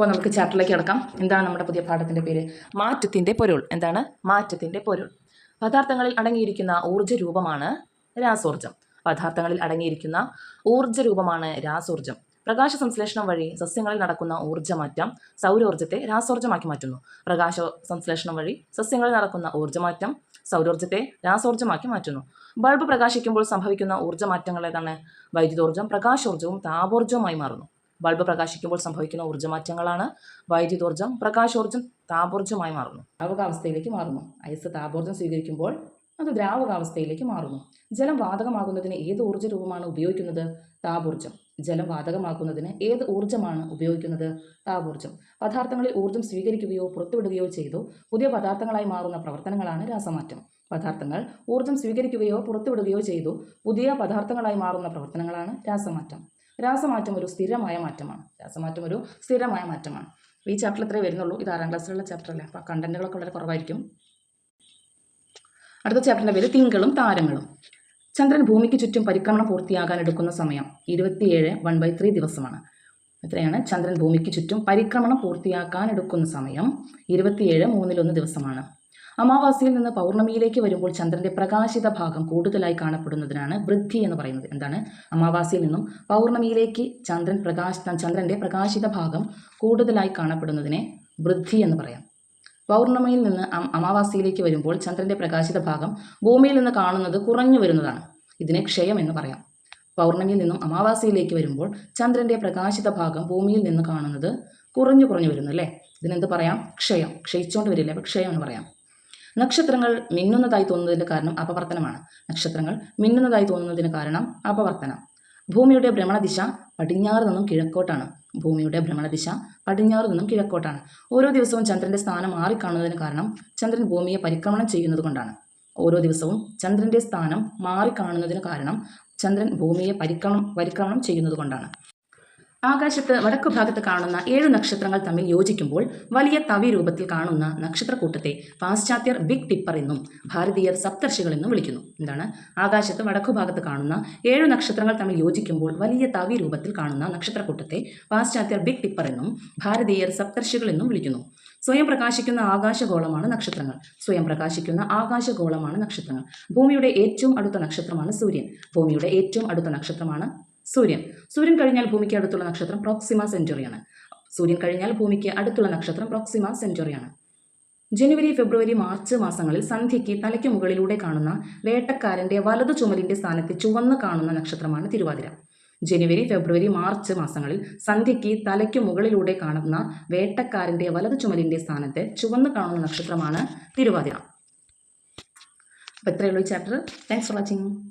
അപ്പോൾ നമുക്ക് ചാപ്റ്ററിലേക്ക് കിടക്കാം. എന്താണ് നമ്മുടെ പുതിയ പാഠത്തിന്റെ പേര്? മാറ്റത്തിന്റെ പൊരുൾ. എന്താണ്? മാറ്റത്തിന്റെ പൊരുൾ. പദാർത്ഥങ്ങളിൽ അടങ്ങിയിരിക്കുന്ന ഊർജ രൂപമാണ് രാസോർജം പദാർത്ഥങ്ങളിൽ അടങ്ങിയിരിക്കുന്ന ഊർജ രൂപമാണ് രാസോർജം പ്രകാശ സംശ്ലേഷണം വഴി സസ്യങ്ങളിൽ നടക്കുന്ന ഊർജമാറ്റം സൗരോർജത്തെ രാസോർജമാക്കി മാറ്റുന്നു. പ്രകാശ സംശ്ലേഷണം വഴി സസ്യങ്ങളിൽ നടക്കുന്ന ഊർജമാറ്റം സൗരോർജത്തെ രാസോർജമാക്കി മാറ്റുന്നു. ബൾബ് പ്രകാശിക്കുമ്പോൾ സംഭവിക്കുന്ന ഊർജമാറ്റങ്ങൾ ഏതാണ്? വൈദ്യുതോർജം പ്രകാശോർജവും താപോർജവുമായി മാറുന്നു. ബൾബ് പ്രകാശിക്കുമ്പോൾ സംഭവിക്കുന്ന ഊർജമാറ്റങ്ങളാണ് വൈദ്യുതോർജം പ്രകാശോർജം താപോർജമായി മാറുന്നു. ദ്രാവകാവസ്ഥയിലേക്ക് മാറുന്നു. ഐസ് താപോർജം സ്വീകരിക്കുമ്പോൾ അത് ദ്രാവകാവസ്ഥയിലേക്ക് മാറുന്നു. ജലം വാതകമാകുന്നതിന് ഏത് ഊർജ രൂപമാണ് ഉപയോഗിക്കുന്നത്? താപോർജം. ജലം വാതകമാക്കുന്നതിന് ഏത് ഊർജമാണ് ഉപയോഗിക്കുന്നത്? താപോർജം. പദാർത്ഥങ്ങളിൽ ഊർജം സ്വീകരിക്കുകയോ പുറത്തുവിടുകയോ ചെയ്തു പുതിയ പദാർത്ഥങ്ങളായി മാറുന്ന പ്രവർത്തനങ്ങളാണ് രാസമാറ്റം. പദാർത്ഥങ്ങൾ ഊർജം സ്വീകരിക്കുകയോ പുറത്തുവിടുകയോ ചെയ്തു പുതിയ പദാർത്ഥങ്ങളായി മാറുന്ന പ്രവർത്തനങ്ങളാണ് രാസമാറ്റം. രാസമാറ്റം ഒരു സ്ഥിരമായ മാറ്റമാണ്. രാസമാറ്റം ഒരു സ്ഥിരമായ മാറ്റമാണ്. ഈ ചാപ്റ്റർ ഇത്രേ വരുന്നുള്ളൂ. ഇത് ആറാം ക്ലാസ്സിലുള്ള ചാപ്റ്റർ അല്ലേ? അപ്പോൾ കണ്ടന്റുകളൊക്കെ വളരെ കുറവായിരിക്കും. അടുത്ത ചാപ്റ്ററിന്റെ പേര് തിങ്കളും താരങ്ങളും. ചന്ദ്രൻ ഭൂമിക്ക് ചുറ്റും പരിക്രമണം പൂർത്തിയാകാൻ എടുക്കുന്ന സമയം ഇരുപത്തിയേഴ് വൺ ബൈ ത്രീ ദിവസമാണ്. എത്രയാണ് ചന്ദ്രൻ ഭൂമിക്ക് ചുറ്റും പരിക്രമണം പൂർത്തിയാക്കാൻ എടുക്കുന്ന സമയം ഇരുപത്തിയേഴ് മൂന്നിലൊന്ന് ദിവസമാണ്. അമാവാസിയിൽ നിന്ന് പൗർണമിയിലേക്ക് വരുമ്പോൾ ചന്ദ്രന്റെ പ്രകാശിത ഭാഗം കൂടുതലായി കാണപ്പെടുന്നതിനാണ് വൃദ്ധി എന്ന് പറയുന്നത്. എന്താണ്? അമാവാസിയിൽ നിന്നും പൗർണമിയിലേക്ക് ചന്ദ്രൻ പ്രകാശ ചന്ദ്രന്റെ പ്രകാശിത ഭാഗം കൂടുതലായി കാണപ്പെടുന്നതിനെ വൃദ്ധി എന്ന് പറയാം. പൗർണമിയിൽ നിന്ന് അമാവാസിയിലേക്ക് വരുമ്പോൾ ചന്ദ്രന്റെ പ്രകാശിത ഭാഗം ഭൂമിയിൽ നിന്ന് കാണുന്നത് കുറഞ്ഞു വരുന്നതാണ്. ഇതിനെ ക്ഷയം എന്ന് പറയാം. പൗർണമിയിൽ നിന്നും അമാവാസിയിലേക്ക് വരുമ്പോൾ ചന്ദ്രന്റെ പ്രകാശിത ഭാഗം ഭൂമിയിൽ നിന്ന് കാണുന്നത് കുറഞ്ഞു കുറഞ്ഞു വരുന്നു അല്ലേ? ഇതിനെന്ത് പറയാം? ക്ഷയം. ക്ഷയിച്ചുകൊണ്ട് വരില്ലേ? ക്ഷയം എന്ന് പറയാം. നക്ഷത്രങ്ങൾ മിന്നുന്നതായി തോന്നുന്നതിന്റെ കാരണം അപവർത്തനമാണ്. നക്ഷത്രങ്ങൾ മിന്നുന്നതായി തോന്നുന്നതിന് കാരണം അപവർത്തനം. ഭൂമിയുടെ ഭ്രമണദിശ പടിഞ്ഞാറ് നിന്നും കിഴക്കോട്ടാണ്. ഭൂമിയുടെ ഭ്രമണദിശ പടിഞ്ഞാറ് നിന്നും കിഴക്കോട്ടാണ്. ഓരോ ദിവസവും ചന്ദ്രന്റെ സ്ഥാനം മാറിക്കാണുന്നതിന് കാരണം ചന്ദ്രൻ ഭൂമിയെ പരിക്രമണം ചെയ്യുന്നത് കൊണ്ടാണ്. ഓരോ ദിവസവും ചന്ദ്രന്റെ സ്ഥാനം മാറിക്കാണുന്നതിന് കാരണം ചന്ദ്രൻ ഭൂമിയെ പരിക്രമണം പരിക്രമണം ചെയ്യുന്നത് കൊണ്ടാണ്. ആകാശത്ത് വടക്കു ഭാഗത്ത് കാണുന്ന ഏഴ് നക്ഷത്രങ്ങൾ തമ്മിൽ യോജിക്കുമ്പോൾ വലിയ തവി രൂപത്തിൽ കാണുന്ന നക്ഷത്രക്കൂട്ടത്തെ പാശ്ചാത്യർ ബിഗ് ടിപ്പർ എന്നും ഭാരതീയർ സപ്തർഷികൾ എന്നും വിളിക്കുന്നു. എന്താണ്? ആകാശത്ത് വടക്കു ഭാഗത്ത് കാണുന്ന ഏഴ് നക്ഷത്രങ്ങൾ തമ്മിൽ യോജിക്കുമ്പോൾ വലിയ തവി രൂപത്തിൽ കാണുന്ന നക്ഷത്രക്കൂട്ടത്തെ പാശ്ചാത്യർ ബിഗ് ടിപ്പർ എന്നും ഭാരതീയർ സപ്തർഷികൾ എന്നും വിളിക്കുന്നു. സ്വയം പ്രകാശിക്കുന്ന ആകാശഗോളമാണ് നക്ഷത്രങ്ങൾ. സ്വയം പ്രകാശിക്കുന്ന ആകാശഗോളമാണ് നക്ഷത്രങ്ങൾ. ഭൂമിയുടെ ഏറ്റവും അടുത്ത നക്ഷത്രമാണ് സൂര്യൻ. ഭൂമിയുടെ ഏറ്റവും അടുത്ത നക്ഷത്രമാണ് സൂര്യൻ. സൂര്യൻ കഴിഞ്ഞാൽ ഭൂമിക്ക് അടുത്തുള്ള നക്ഷത്രം പ്രോക്സിമ സെഞ്ചുറിയാണ്. സൂര്യൻ കഴിഞ്ഞാൽ ഭൂമിക്ക് അടുത്തുള്ള നക്ഷത്രം പ്രോക്സിമ സെഞ്ചുറിയാണ്. ജനുവരി ഫെബ്രുവരി മാർച്ച് മാസങ്ങളിൽ സന്ധ്യയ്ക്ക് തലയ്ക്ക് മുകളിലൂടെ കാണുന്ന വേട്ടക്കാരന്റെ വലതു ചുമലിന്റെ സ്ഥാനത്ത് ചുവന്ന് കാണുന്ന നക്ഷത്രമാണ് തിരുവാതിര. ജനുവരി ഫെബ്രുവരി മാർച്ച് മാസങ്ങളിൽ സന്ധ്യയ്ക്ക് തലയ്ക്ക് മുകളിലൂടെ കാണുന്ന വേട്ടക്കാരന്റെ വലതു ചുമലിന്റെ സ്ഥാനത്ത് ചുവന്ന് കാണുന്ന നക്ഷത്രമാണ് തിരുവാതിര. അപ്പോൾ ഇത്രയുള്ളൂ ഈ ചാപ്റ്റർ താങ്ക്സ് ഫോർ വാച്ചിങ്